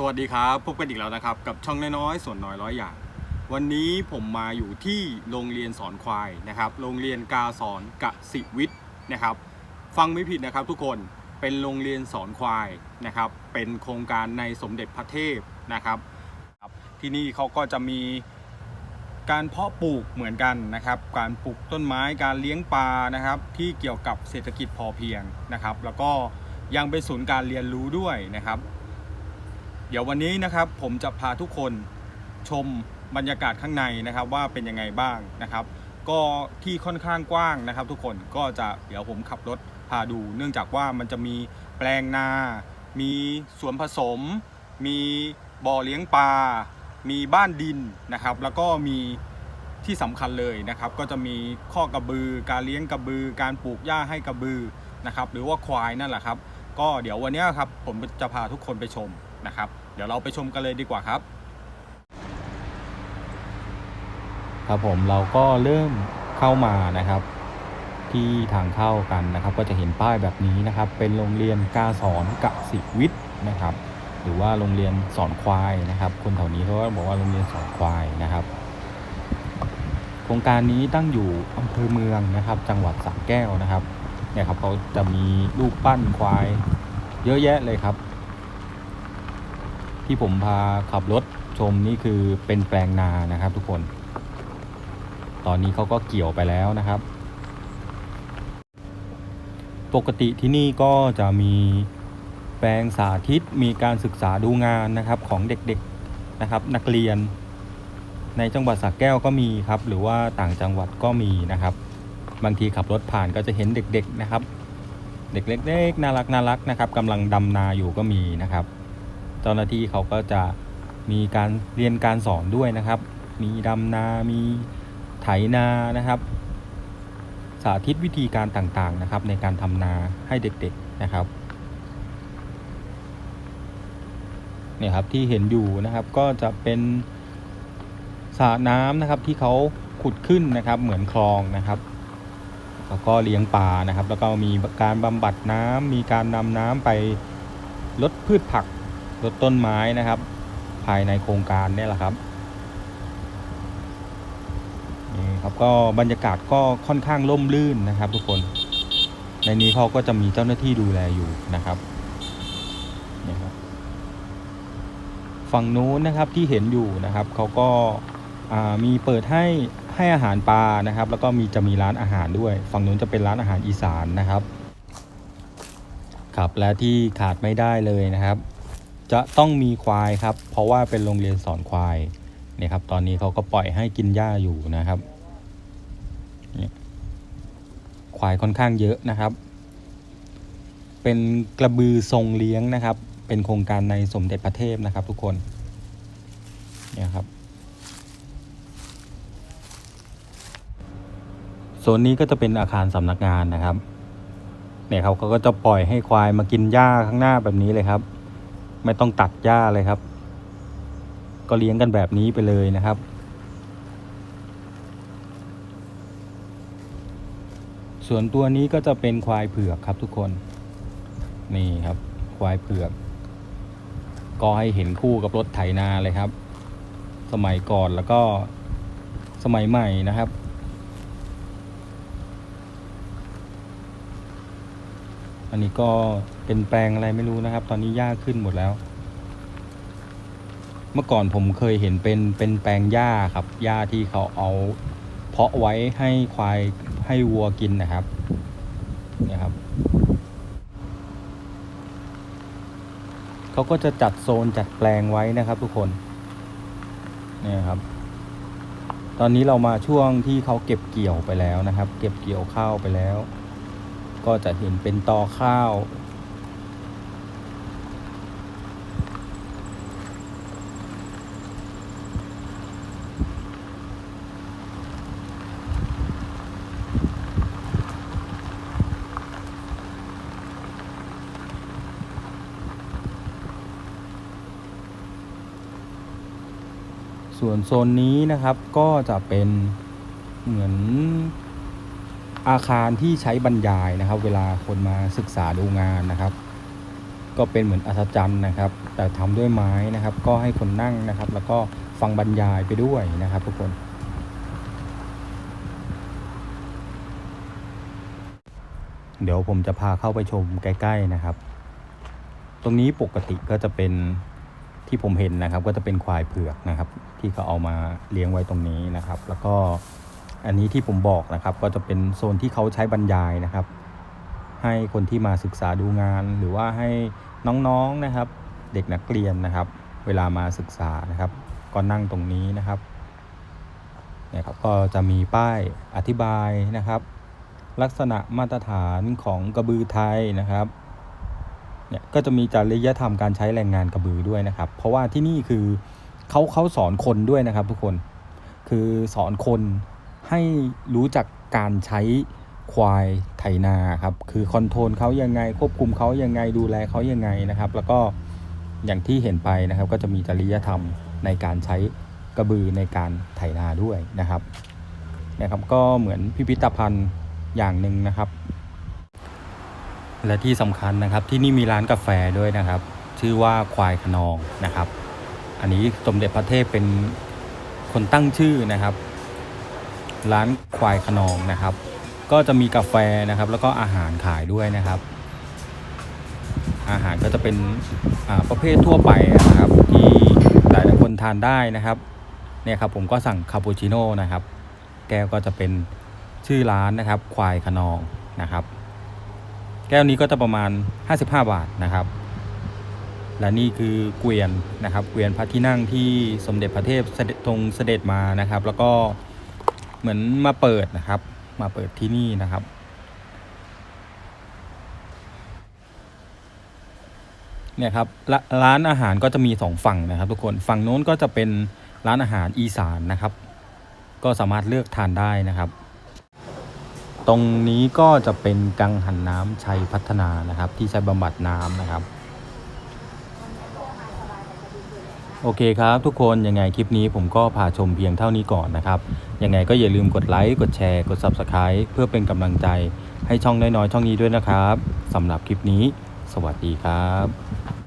สวัสดีครับพบกันอีกแล้วนะครับ กับช่องน้อยๆส่วนน้อยร้อยอย่าง วันนี้ผมมาอยู่ที่โรงเรียนสอนควายนะครับโรงเรียนกาสอนกสิวิทย์นะครับ ฟังไม่ผิดนะครับทุกคนเป็นโรงเรียนสอนควายนะครับ เป็นโครงการในสมเด็จพระเทพนะครับครับที่นี่เขาก็จะมีการเพาะปลูกเหมือนกันนะครับ การปลูกต้นไม้การเลี้ยงปลานะครับ ที่เกี่ยวกับเศรษฐกิจพอเพียงนะครับ แล้วก็ยังเป็นศูนย์การเรียนรู้ด้วยนะครับ เดี๋ยววันนี้นะครับผมจะพาทุกคนชมบรรยากาศข้างในนะครับว่าเป็นยังไงบ้างนะครับ ก็ที่ค่อนข้างกว้างนะครับ ทุกคนก็จะเดี๋ยวผมขับรถพาดู เนื่องจากว่ามันจะมีแปลงนา มีสวนผสม มีบ่อเลี้ยงปลา มีบ้านดินนะครับ แล้วก็มีที่สำคัญเลยนะครับ ก็จะมีข้อกระบือ การเลี้ยงกระบือ การปลูกหญ้าให้กระบือนะครับ หรือว่าควายนั่นแหละครับ ก็เดี๋ยววันนี้ครับผมจะพาทุกคนไปชม นะครับ เดี๋ยวเราไปชมกันเลยดีกว่าครับ ครับผมเราก็เริ่มเข้ามานะครับ ที่ทางเข้ากันนะครับ ก็จะเห็นป้ายแบบนี้นะครับ เป็นโรงเรียนกาสอนกสิวิทย์นะครับ หรือว่าโรงเรียนสอนควายนะครับ คนแถวนี้เขาก็บอกว่าโรงเรียนสอนควายนะครับโครงการนี้ตั้งอยู่อำเภอเมืองนะครับ จังหวัดสระแก้วนะครับเนี่ยครับเขาจะมีรูปปั้นควายเยอะแยะเลยครับ ที่ผมพาขับรถชมนี่คือเป็นแปลงนานะครับ ทุกคน ตอนนี้เขาก็เกี่ยวไปแล้วนะครับ ปกติที่นี่ก็จะมีแปลงสาธิตมีการศึกษาดูงานนะครับของเด็กๆนะครับ นักเรียน ในจังหวัดสระแก้วก็มีครับ หรือว่าต่างจังหวัดก็มีนะครับ บางทีขับรถผ่านก็จะเห็นเด็ก ๆนะครับ เด็กเล็กๆน่ารักน่ารักนะครับกำลังดำนาอยู่ก็มีนะครับ จ้าหน้าที่เขาก็จะมีการเรียนการสอนด้วยนะครับ มีดำนา มีไถนานะครับ สาธิตวิธีการต่างๆนะครับ ในการทำนาให้เด็กๆนะครับเนี่ยครับที่เห็นอยู่นะครับก็จะเป็นสระน้ำนะครับที่เขาขุดขึ้นนะครับเหมือนคลองนะครับแล้วก็เลี้ยงปลานะครับ แล้วก็มีการบำบัดน้ำมีการนำน้ำไปลดพืชผัก ลดต้นไม้นะครับ ภายในโครงการเนี่ยแหละครับนี่ครับก็บรรยากาศก็ค่อนข้างร่มรื่นนะครับ ทุกคน ในนี้เขาก็จะมีเจ้าหน้าที่ดูแลอยู่นะครับนี่ครับ ฝั่งนู้นนะครับที่เห็นอยู่นะครับเขาก็มีเปิดให้ให้อาหารปลานะครับ แล้วก็มีจะมีร้านอาหารด้วย ฝั่งนู้นจะเป็นร้านอาหารอีสานนะครับครับและที่ขาดไม่ได้เลยนะครับ จะต้องมีควายครับ เพราะว่าเป็นโรงเรียนสอนควายเนี่ยครับ ตอนนี้เขาก็ปล่อยให้กินหญ้าอยู่นะครับควายค่อนข้างเยอะนะครับ เป็นกระบือทรงเลี้ยงนะครับ เป็นโครงการในสมเด็จพระเทพนะครับ ทุกคนเนี่ยครับโซนนี้ก็จะเป็นอาคารสำนักงานนะครับเนี่ยครับเขาก็จะปล่อยให้ควายมากินหญ้าข้างหน้าแบบนี้เลยครับ ไม่ต้องตัดหญ้าเลยครับ ก็เลี้ยงกันแบบนี้ไปเลยนะครับ ส่วนตัวนี้ก็จะเป็นควายเผือกครับทุกคน นี่ครับ ควายเผือก ก็ให้เห็นคู่กับรถไถนาเลยครับ สมัยก่อนแล้วก็สมัยใหม่นะครับ อันนี้ก็เป็นแปลงอะไรไม่รู้นะครับ ตอนนี้หญ้าขึ้นหมดแล้ว เมื่อก่อนผมเคยเห็นเป็นเป็นแปลงหญ้าครับหญ้าที่เขาเอาเพาะไว้ให้ควายให้วัวกินนะครับเนี่ยครับเขาก็จะจัดโซนจัดแปลงไว้นะครับ ทุกคนเนี่ยครับ ตอนนี้เรามาช่วงที่เขาเก็บเกี่ยวไปแล้วนะครับ เก็บเกี่ยวข้าวไปแล้ว ก็จะเห็นเป็นตอข้าว ส่วนโซนนี้นะครับก็จะเป็นเหมือน อาคารที่ใช้บรรยายนะครับ เวลาคนมาศึกษาดูงานนะครับ ก็เป็นเหมือนอัศจรรย์นะครับ แต่ทำด้วยไม้นะครับ ก็ให้คนนั่งนะครับ แล้วก็ฟังบรรยายไปด้วยนะครับ ทุกคนเดี๋ยวผมจะพาเข้าไปชมใกล้ ๆนะครับ ตรงนี้ปกติก็จะเป็นที่ผมเห็นนะครับ ก็จะเป็นควายเผือกนะครับ ที่เขาเอามาเลี้ยงไว้ตรงนี้นะครับ แล้วก็ อันนี้ที่ผมบอกนะครับก็จะเป็นโซนที่เขาใช้บรรยายนะครับ ให้คนที่มาศึกษาดูงาน หรือว่าให้น้องๆนะครับ เด็กนักเรียนนะครับ เวลามาศึกษานะครับ ก็นั่งตรงนี้นะครับเนี่ยครับก็จะมีป้ายอธิบายนะครับ ลักษณะมาตรฐานของกระบือไทยนะครับเนี่ยก็จะมีจริยธรรมการใช้แรงงานกระบือด้วยนะครับ เพราะว่าที่นี่คือเขาเขาสอนคนด้วยนะครับทุกคนคือสอนคน ให้รู้จักการใช้ควายไถนาครับ คือคอนโทรลเขายังไง ควบคุมเขายังไงดูแลเขายังไงนะครับ แล้วก็อย่างที่เห็นไปนะครับ ก็จะมีจริยธรรมในการใช้กระบือในการไถนาด้วยนะครับนะครับ ก็เหมือนพิพิธภัณฑ์อย่างหนึ่งนะครับ และที่สำคัญนะครับที่นี่มีร้านกาแฟด้วยนะครับ ชื่อว่าควายขนองนะครับ อันนี้สมเด็จพระเทพเป็นคนตั้งชื่อนะครับ ร้านควายขนองนะครับ ก็จะมีกาแฟนะครับ แล้วก็อาหารขายด้วยนะครับ อาหารก็จะเป็นประเภททั่วไปนะครับ ที่หลายๆคนทานได้นะครับเนี่ยครับผมก็สั่งคาปูชิโน่นะครับ แก้วก็จะเป็นชื่อร้านนะครับ ควายขนองนะครับ แก้วนี้ก็จะประมาณ 55 บาทนะครับ และนี่คือเกวียนนะครับ เกวียนพระที่นั่งที่สมเด็จพระเทพเสด็จทรงเสด็จมานะครับ แล้วก็ เหมือนมาเปิดนะครับ มาเปิดที่นี่นะครับ เนี่ยครับร้านอาหารก็จะมีสองฝั่งนะครับ ทุกคนฝั่งโน้นก็จะเป็นร้านอาหารอีสานนะครับ ก็สามารถเลือกทานได้นะครับ ตรงนี้ก็จะเป็นกังหันน้ำชัยพัฒนานะครับ ที่ใช้บำบัดน้ำนะครับ โอเคครับทุกคนยังไงคลิปนี้ผมก็พาชมเพียงเท่านี้ก่อนนะครับ ยังไงก็อย่าลืมกดไลค์กดแชร์กด Subscribe เพื่อเป็นกำลังใจให้ช่องน้อยๆช่องนี้ด้วยนะครับสำหรับคลิปนี้ สวัสดีครับ